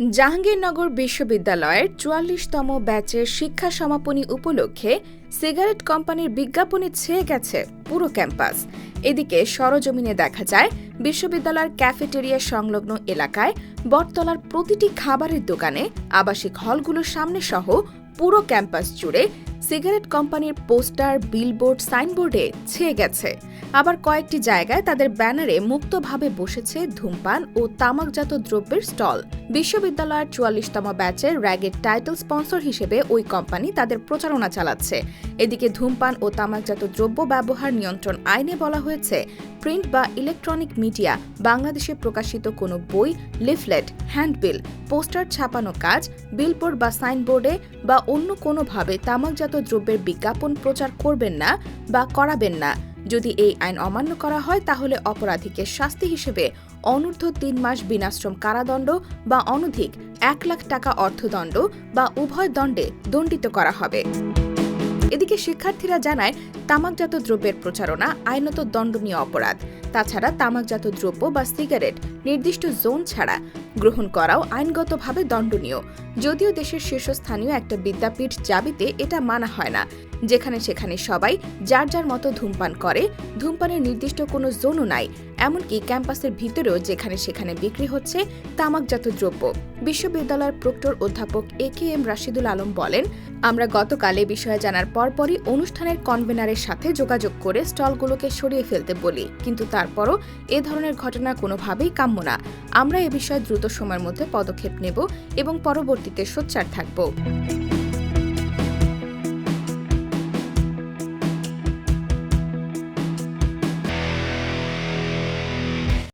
জাহাঙ্গীরনগর বিশ্ববিদ্যালয়ের চুয়াল্লিশতম ব্যাচের শিক্ষা সমাপনী উপলক্ষে সিগারেট কোম্পানির বিজ্ঞাপনে ছেয়ে গেছে পুরো ক্যাম্পাস। এদিকে সরজমিনে দেখা যায় বিশ্ববিদ্যালয়ের ক্যাফেটেরিয়া সংলগ্ন এলাকায় বটতলার প্রতিটি খাবারের দোকানে আবাসিক হলগুলোর সামনে সহ পুরো ক্যাম্পাস জুড়ে সিগারেট কোম্পানির পোস্টার, বিলবোর্ড, সাইনবোর্ডে ছেয়ে গেছে। আবার কয়েকটি জায়গায় তাদের ব্যানারে মুক্তভাবে বসেছে ধূমপান ও তামাকজাত দ্রব্যের স্টল। বিশ্ববিদ্যালয়ের চুয়াল্লিশতম ব্যাচের র্যাগের টাইটেল স্পন্সর হিসেবে ওই কোম্পানি তাদের প্রচারণা চালাচ্ছে। এদিকে ধূমপান ও তামাকজাত দ্রব্য ব্যবহার নিয়ন্ত্রণ আইনে বলা হয়েছে, প্রিন্ট বা ইলেকট্রনিক মিডিয়া, বাংলাদেশে প্রকাশিত কোনো বই, লিফলেট, হ্যান্ডবিল, পোস্টার ছাপানো কাজ, বিলবোর্ড বা সাইনবোর্ডে বা অন্য কোনোভাবে তামাকজাত দ্রব্যের বিজ্ঞাপন প্রচার করবেন না বা করাবেন না। যদি এই আইন অমান্য করা হয়, তাহলে অপরাধীকে শাস্তি হিসেবে অনূর্ধ্ব তিন মাস বিনাশ্রম কারাদণ্ড বা অনধিক এক লাখ টাকা অর্থদণ্ড বা উভয় দণ্ডে দণ্ডিত করা হবে। এদিকে শিক্ষার্থীরা জানায়, তামাকজাত দ্রব্যের প্রচারণা আইনত দণ্ডনীয় অপরাধ। তাছাড়া তামাকজাত দ্রব্য বা সিগারেট নির্দিষ্ট জোন ছাড়া গ্রহণ করাও আইনগতভাবে দণ্ডনীয়। যদিও দেশের শীর্ষস্থানীয় একটা বিদ্যাপীঠ জাবিতে এটা মানা হয় না। যেখানে সেখানে সবাই যার যার মতো ধূমপান করে, ধূমপানের নির্দিষ্ট কোনো জোনও নাই। এমনকি ক্যাম্পাসের ভিতরেও যেখানে সেখানে বিক্রি হচ্ছে তামাকজাত দ্রব্য। বিশ্ববিদ্যালয়ের প্রক্টর অধ্যাপক A K M Rashidul Alam বলেন, আমরা গতকাল এ বিষয়ে জানার পরপরই অনুষ্ঠানের কনভেনারের সাথে যোগাযোগ করে স্টলগুলোকে সরিয়ে ফেলতে বলি। কিন্তু তারপরও এ ধরনের ঘটনা কোনোভাবেই কাম্য না। আমরা এ বিষয়ে দ্রুত সময়ের মধ্যে পদক্ষেপ নেব এবং পরবর্তীতে সোচ্চার থাকব।